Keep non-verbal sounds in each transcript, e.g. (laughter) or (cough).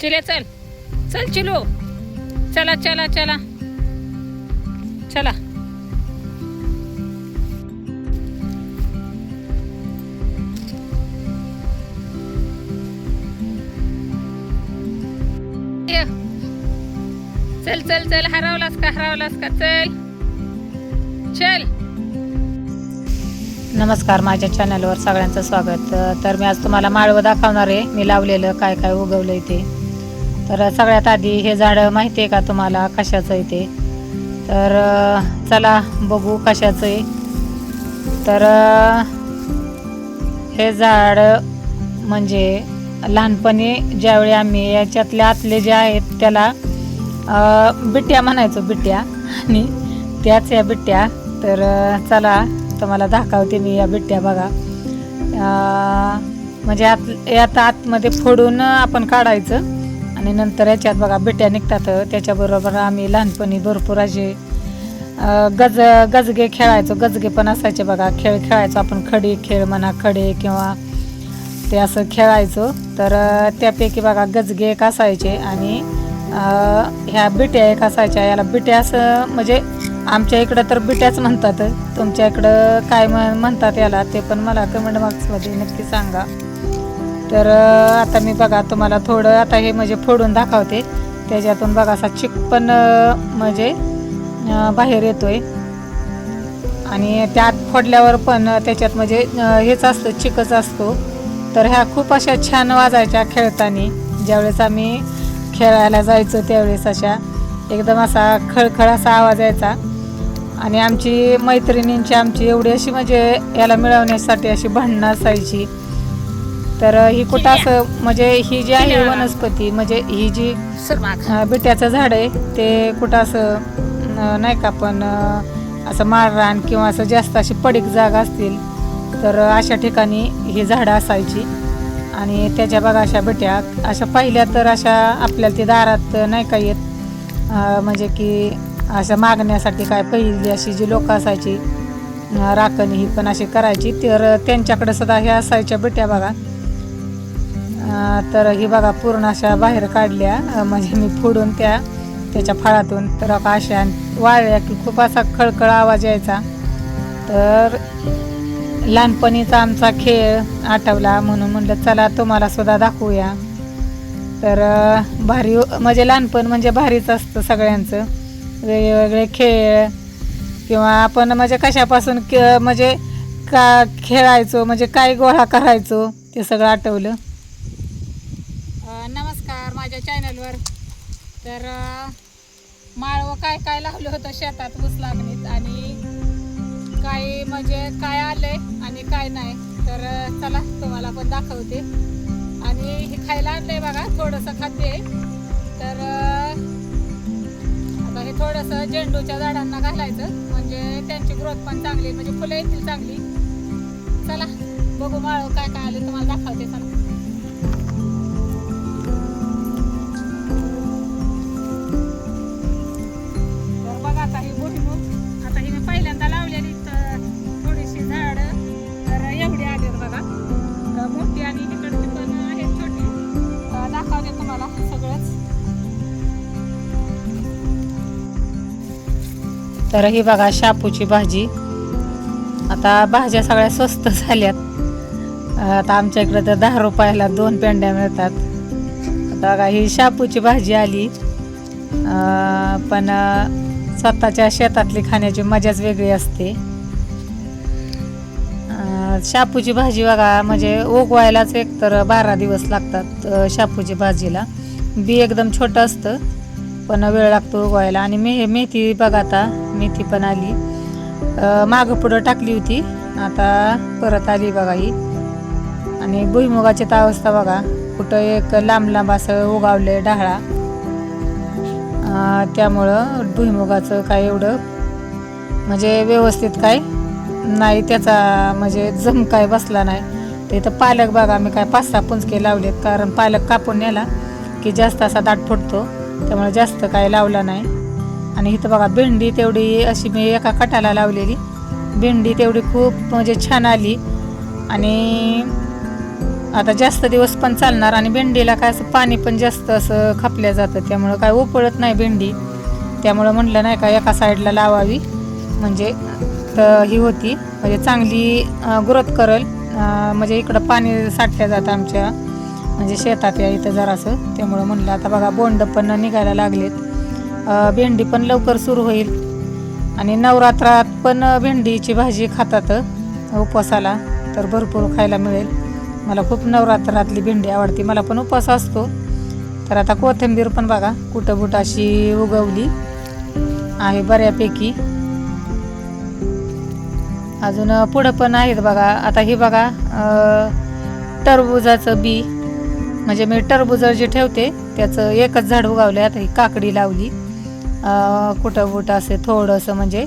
चिले चल. चल चिलू. चला चला चला. चला. ये. चल चल चल. हरवलास का हरवलास का? चल. चल. नमस्कार माझ्या चॅनलवर सगळ्यांचं स्वागत. तर मी आज तुम्हाला माळवं दाखवणार आहे. मी लावलेलं काय काय उगवलं ते. तर सगळ्यात आधी हे झाडं माहिती आहे का तुम्हाला कशाचं आहे ते? तर चला बघू कशाचं आहे. तर हे झाड म्हणजे लहानपणी ज्यावेळी आम्ही याच्यातले आतले जे आहेत त्याला बिट्ट्या म्हणायचो बिट्ट्या आणि त्याच या बिट्ट्या तर चला तुम्हाला दाखवते मी या बिट्ट्या बघा. म्हणजे आत यात आतमध्ये फोडून आपण काढायचं. आणि नंतर याच्यात बघा बिट्या निघतात. त्याच्याबरोबर आम्ही लहानपणी भरपूर असे गज गजगे खेळायचो. गजगे पण असायचे बघा. खेळ खेळायचो आपण. खडी खेळ म्हणा खडे किंवा ते असं खेळायचो. तर त्यापैकी बघा गजगे एक असायचे आणि ह्या बिट्या एक असायच्या. याला बिट्या असं म्हणजे आमच्या इकडं तर बिट्याच म्हणतात. तुमच्या इकडं काय म्हण- म्हणतात याला ते पण मला कमेंट बॉक्समध्ये नक्की सांगा. तर आता मी बघा तुम्हाला थोडं आता हे म्हणजे फोडून दाखवते. त्याच्यातून बघा असा चिक पण म्हणजे बाहेर येतोय. आणि त्यात फोडल्यावर पण त्याच्यात म्हणजे हेच असतं चिकच असतो. तर ह्या खूप अशा छान वाजायच्या खेळताना. ज्यावेळेस आम्ही खेळायला जायचो त्यावेळेस अशा एकदम असा खळखळ असा आवाज यायचा. आणि आमची मैत्रिणींची आमची एवढी अशी म्हणजे याला मिळवण्यासाठी अशी भांडणं असायची. तर ही कुठं असं म्हणजे ही जी आहे वनस्पती म्हणजे ही जी बिट्याचं झाड आहे ते कुठं असं नाही का पण असं माळरान किंवा असं जास्त अशी पडीक जागा असतील तर अशा ठिकाणी ही झाडं असायची. आणि त्याच्या बघा अशा बिट्या अशा पहिल्या तर अशा आपल्याला ती दारात नाही का येत. म्हणजे की अशा मागण्यासाठी काय पहिली अशी जी लोक असायची राखण ही पण अशी करायची तर त्यांच्याकडे सुद्धा ह्या असायच्या बिट्या बघा. तर ही बघा पूर्ण अशा बाहेर काढल्या. म्हणजे मी फोडून त्या त्याच्या फळातून. तर अशा वाळल्या की खूप असा खळखळ आवाज यायचा. तर लहानपणीचा आमचा खेळ आठवला म्हणून म्हणलं चला तुम्हाला सुद्धा दाखवूया. तर भारी म्हणजे लहानपण म्हणजे भारीच असतं सगळ्यांचं. वेगवेगळे खेळ किंवा आपण म्हणजे कशापासून क म्हणजे का खेळायचो म्हणजे काय गोळा करायचो ते सगळं आठवलं नमस्कार माझ्या चॅनलवर तर माळवं काय काय लावलं होतं शेतात ऊस लागणीत आणि काय म्हणजे काय आलंय आणि काय नाही. तर चला तुम्हाला पण दाखवते. आणि हे खायला आणलंय बघा थोडंसं खाद्य आहे तर आता हे थोडंसं झेंडूच्या झाडांना घालायचं. म्हणजे त्यांची ग्रोथ पण चांगली म्हणजे फुलं येतील चांगली. चला बघू माळवं काय काय आले तुम्हाला दाखवते. चला तर ही बघा शापूची भाजी. आता भाज्या सगळ्या स्वस्त झाल्यात. आता आमच्या इकडं तर दहा रुपयाला दोन पेंड्या मिळतात. आता बघा ही शापूची भाजी आली. पण स्वतःच्या शेतातली खाण्याची मजाच वेगळी असते. शापूची भाजी बघा म्हणजे उगवायलाच एक तर बारा दिवस लागतात शापूची भाजीला. बी एकदम छोटं असतं. पण वेळ लागतो उगवायला आणि मे मेथी बघा आता मेथी पण आली. मागं पुढं टाकली होती. आता परत आली बघा ही. आणि भुईमुगाची तर अवस्था बघा. कुठं एक लांब लांब असं उगावले डाहळा त्यामुळं भुईमुगाचं काय एवढं म्हणजे व्यवस्थित काय नाही त्याचा म्हणजे जम काय बसला नाही. ते तर पालक बघा मी काय पाच सहा पुंजके लावलेत. कारण पालक कापून नेला की जास्त असा दाट फुटतो. त्यामुळे जास्त काय लावला नाही. आणि इथं बघा भेंडी तेवढी अशी मी एका कटाला लावलेली. भेंडी तेवढी खूप म्हणजे छान आली. आणि आता जास्त दिवस पण चालणार आणि भेंडीला काय असं पाणी पण जास्त असं खपल्या जातं. त्यामुळं काय उपळत नाही भेंडी. त्यामुळं म्हटलं नाही का एका साईडला लावावी. म्हणजे तर ही होती. म्हणजे चांगली ग्रोथ करल. म्हणजे इकडं पाणी साठल्या जातं आमच्या. म्हणजे शेतात या इथं जरासं. त्यामुळं म्हणलं आता बघा बोंड पण निघायला लागलेत. भेंडी पण लवकर सुरू होईल. आणि नवरात्रात पण भेंडीची भाजी खातात उपवासाला. तर भरपूर खायला मिळेल. मला खूप नवरात्रातली भेंडी आवडते. मला पण उपवास असतो. तर आता कोथिंबीर पण बघा कुठं अशी उगवली आहे बऱ्यापैकी. अजून पुढं पण आहेत बघा. आता हे बघा टरबुजाचं बी. म्हणजे मी टरबुजं जे ठेवते त्याचं एकच झाड उगावलं आता ही काकडी लावली. कुठं कुठं असे थोडंसं म्हणजे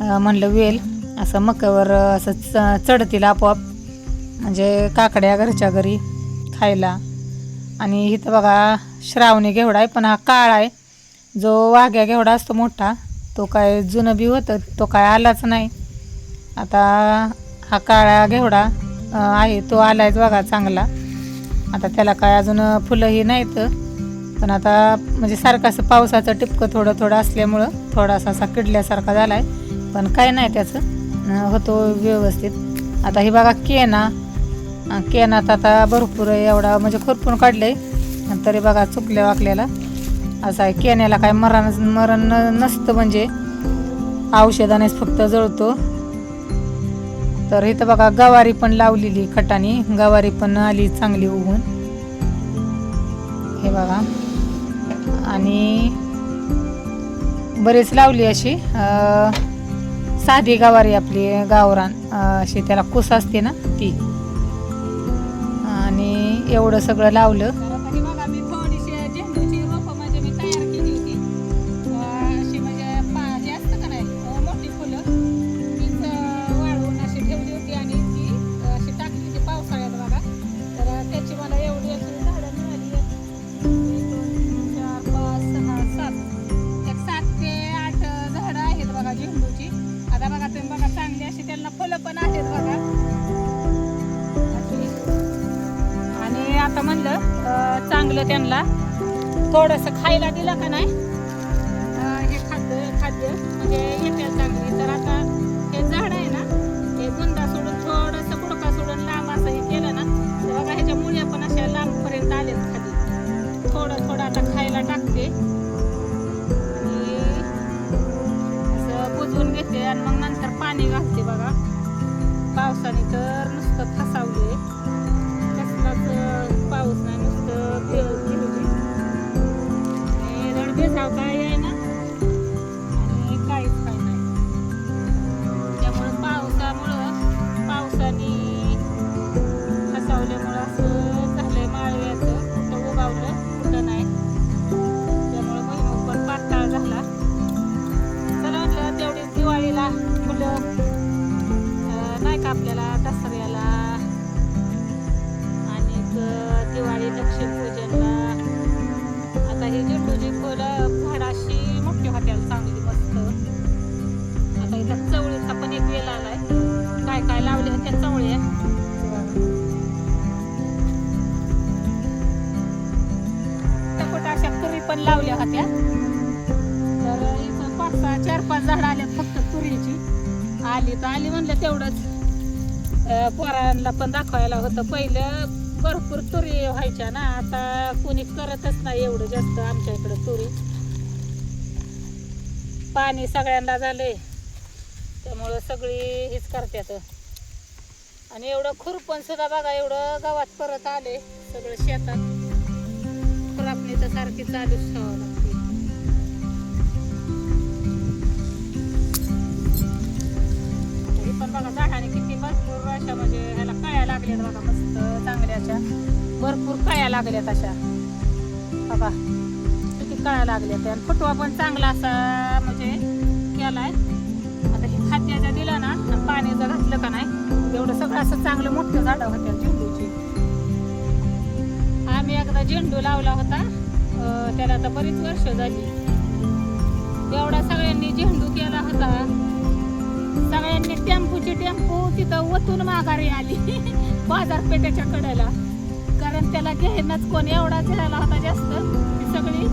म्हणलं वेल. असं मक्यावर असं च चढतील आपोआप. म्हणजे काकड्या घरच्या घरी खायला. आणि इथं बघा श्रावणी घेवडा आहे पण हा काळा आहे. जो वाघ्या घेवडा असतो मोठा तो काय जुनं बी होतं तो काय आलाच नाही. आता हा काळा घेवडा आहे तो आलायच बघा चांगला. आता त्याला काय अजून फुलंही नाहीत. पण आता म्हणजे सारखं असं पावसाचं टिपकं थोडं थोडं असल्यामुळं थोडासा असा किडल्यासारखा झाला आहे पण काय नाही त्याचं. होतो व्यवस्थित. आता ही बघा केना. केनात आता भरपूर एवढा म्हणजे खुरपून काढलं आहे तरी बघा चुकल्या वाकल्याला. असं आहे केण्याला काय मरण मरण नसतं म्हणजे. औषधानेच फक्त जळतो. तर इथं बघा गवारी पण लावलेली खटाने. गवारी पण आली चांगली उगून हे बघा. आणि बरेच लावली अशी. साधी गवारी आपली गावरान. अशी त्याला कुस असते ना ती. आणि एवढं सगळं लावलं. आणि आता म्हणलं चांगलं त्यांना थोडंसं खायला दिलं का नाही? हे खाद्य खाद्य म्हणजे येते चांगली. तर आता हे झाड आहे ना हे बुंदा सोडून थोडंसं बुडका सोडून लांब असं हे केलं ना तर बघा ह्याच्या मुळ्या पण अशा लांबपर्यंत आलेत खाली. थोडं थोडं आता खायला टाकते. आणि असं बुजवून घेते आणि मग नंतर पाणी घालते बघा. पावसाने तर नुसतं फसावले कसलाच पाऊस नाही नुसतं भिळ भिळली. आली तर आली म्हणलं तेवढंच. पोरांना पण दाखवायला होतं. पहिलं भरपूर तुरी व्हायच्या ना. आता कोणी करतच नाही एवढं जास्त आमच्या इकडं तुरी पाणी सगळ्यांना झालंय. त्यामुळं सगळी हीच करतात आणि एवढं खुरपण सुद्धा बघा एवढं गावात परत आले सगळं शेतात. खुरापणी तर सारखी चालूच ठेवावं लागते. पण बघा झाडाने किती भरपूर अशा म्हणजे ह्याला कळ्या लागल्यात बघा मस्त चांगल्या अशा भरपूर कळ्या लागल्यात अशा. बघा किती कळ्या लागल्यात. आणि फुटवा पण चांगला असा म्हणजे केलाय. आता हे खाद्याचं दिलं ना आणि पाणी जर घातलं का नाही एवढं सगळं असं चांगलं मोठं झाडं होत्या झेंडूची. आम्ही एकदा झेंडू लावला होता. त्याला आता बरीच वर्ष झाली. एवढा सगळ्यांनी झेंडू केला होता. सगळ्यांनी टेम्पूची टेम्पू तिथं ओतून माघारी आली. (laughs) बाजारपेठेच्या कडेला. कारण त्याला घेणंच कोण एवढा घ्यायला होता जास्त. सगळी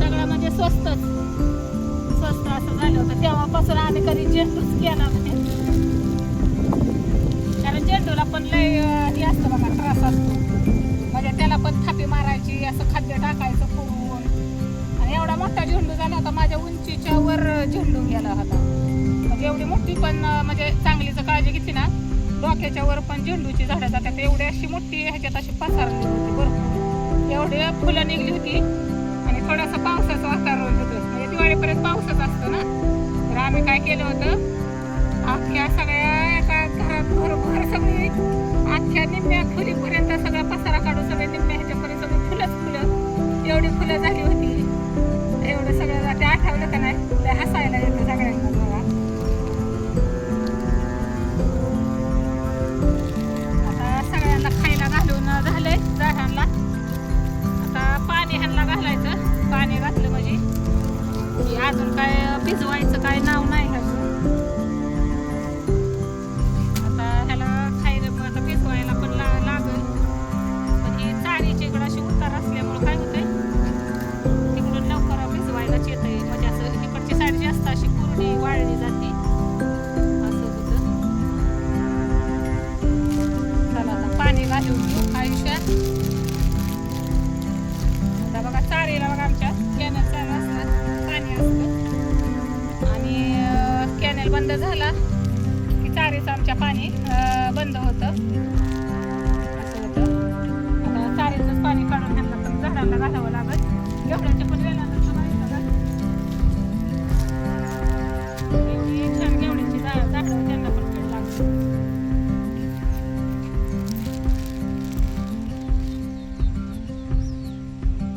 सगळं म्हणजे स्वस्तच. स्वस्त असं झालं होतं. तेव्हापासून आम्ही कधी झेंडूच केला म्हणजे कारण झेंडूला पण लय हे असतं बघा त्रास असतो. म्हणजे त्याला पण थापी मारायची असं खाद्य टाकायचं फुगून आणि एवढा मोठा झेंडू झाला होता माझ्या उंचीच्या वर झेंडू गेला होता. ती पण म्हणजे चांगलीच काळजी घेतली ना. डोक्याच्या वर पण झेंडूची झाडं जातात. एवढी अशी मोठी ह्याच्यात अशी पसार होती भरपूर. एवढी फुलं निघली होती. आणि थोडंसं पावसाचं वातावरण होतं. म्हणजे दिवाळीपर्यंत पावसाच असतं ना. तर आम्ही काय केलं होतं? अख्ख्या सगळ्या एका घरात भरभर सगळी अख्ख्या निम्म्या खोलीपर्यंत सगळा पसारा काढून सगळे निम्म्या ह्याच्यापर्यंत सगळी फुलंच फुलं. एवढी फुलं झाली होती. एवढं सगळं ते आठवलं का नाही? हसायला घातलं म्हणजे. अजून काय भिजवायचं काय नाव नाही. बंद झाला की चारीचं आमच्या पाणी बंद होतं. असं होतं. आता पाणी काढून त्यांना पण झाडांना घालावं लागत एवढ्याच्या पण वेळेला नसतं छान झाडं त्यांना पण कीड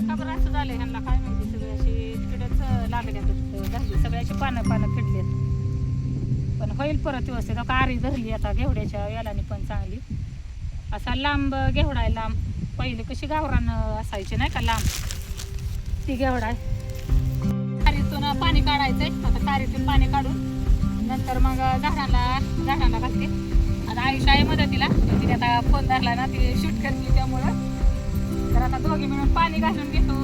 खबर असं झालं ह्यांना. काय माहिती सगळ्याशी अशी किडच लागल्यात. झाली. सगळ्याची पानं पानं फिडलेत होईल परत व्यवस्थित. आरी धरली आता घेवड्याच्या यालानी पण चांगली. असा लांब घेवडा आहे लांब. पहिले कशी गावरानं असायची नाही का लांब? ती घेवडा आहे. खारीतून पाणी काढायचंय. आता कारीतून पाणी काढून नंतर मग झाडाला झाडाला घालते. आता आयुष आहे मदतीला. तिने आता फोन धरला ना ती शूट करतली त्यामुळं. तर आता दोघे मिळून पाणी घालून घेतो.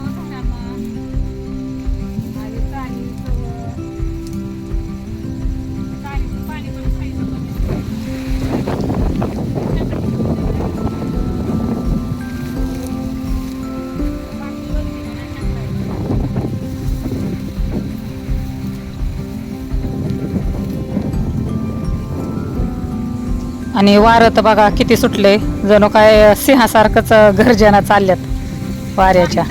आणि वारं तर बघा किती सुटले. जणू काय सिंहासारखंच घरजना चालल्यात वाऱ्याच्या.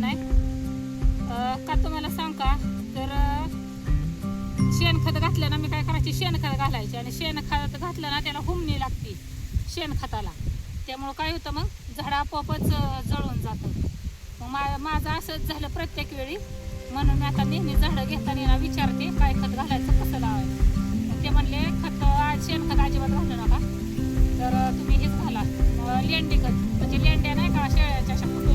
नाही का तुम्हाला सांग का तर शेणखत घातलं ना मी काय करायची? शेणखत घालायची आणि शेणखत घातलं ना त्याला हुमणी लागते शेणखताला त्यामुळं काय होतं मग? झाड आपोआपच जळून जातं. मग मा माझं असंच झालं प्रत्येक वेळी. म्हणून मी आता नेहमी झाडं घेताना ना विचारते काय खत घालायचं कसं लावायचं? ते म्हणले खत आज शेणखत अजिबात घालू नका. तर तुम्ही हेच घाला. लेंडी खत. म्हणजे लेंड्या नाही का शेळ्याच्या शंभर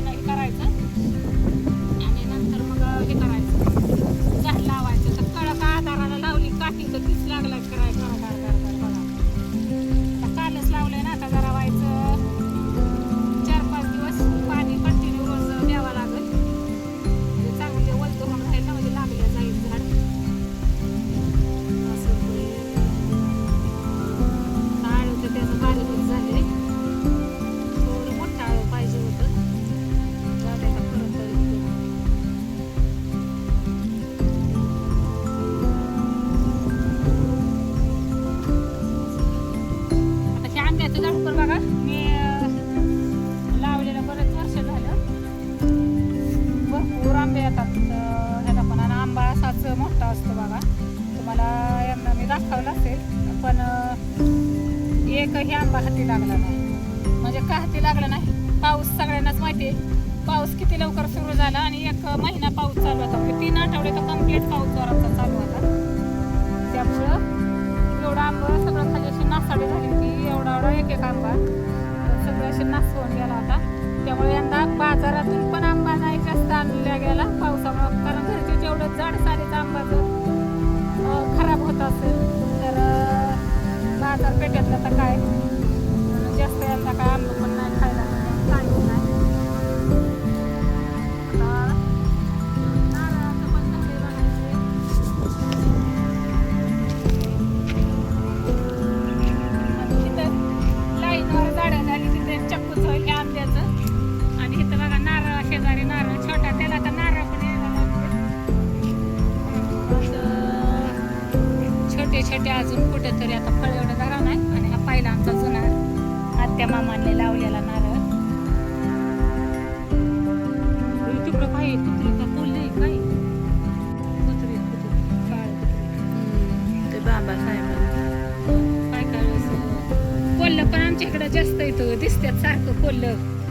अजून कुठेतरी आता फळ एवढं धरा नाही. आणि हा पहिला आमचा जुना आत्या मामांनी लावलेला नारळ. तिकडं काय आहे? कुत्री का कोल्हे काय कुत्री कुत्री. काळ कुत्री ते बाबासाहेब काय काय असं? कोल्ह पण आमच्या इकडे जास्त येतं सारखं कोल्ह.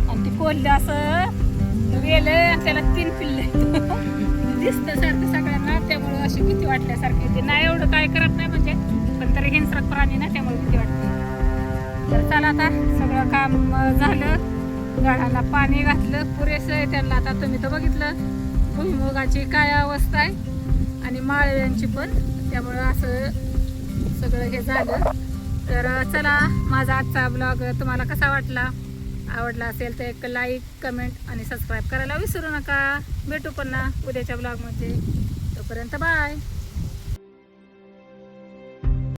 आणि ते कोल्ह असं आणि त्याला तीन पिल्ल. (laughs) दिसतं सारखं सगळ्यांना. अशी भीती वाटल्यासारखी ते नाही एवढं काय करत नाही म्हणजे. पण तरी हिंसक प्राणी ना त्यामुळे भीती वाटते. तर चला आता सगळं काम झालं. झाडाला पाणी घातलं. पुरेसं आहे त्यांना. आता तुम्ही तर बघितलं. भुईमुगाची काय अवस्था आहे. आणि माळव्यांची पण. त्यामुळं असं सगळं हे झालं. तर चला माझा आजचा ब्लॉग तुम्हाला कसा वाटला? आवडला असेल तर एक लाईक कमेंट आणि सबस्क्राईब करायला विसरू नका. भेटू पुन्हा उद्याच्या ब्लॉगमध्ये. तोपर्यंत बाय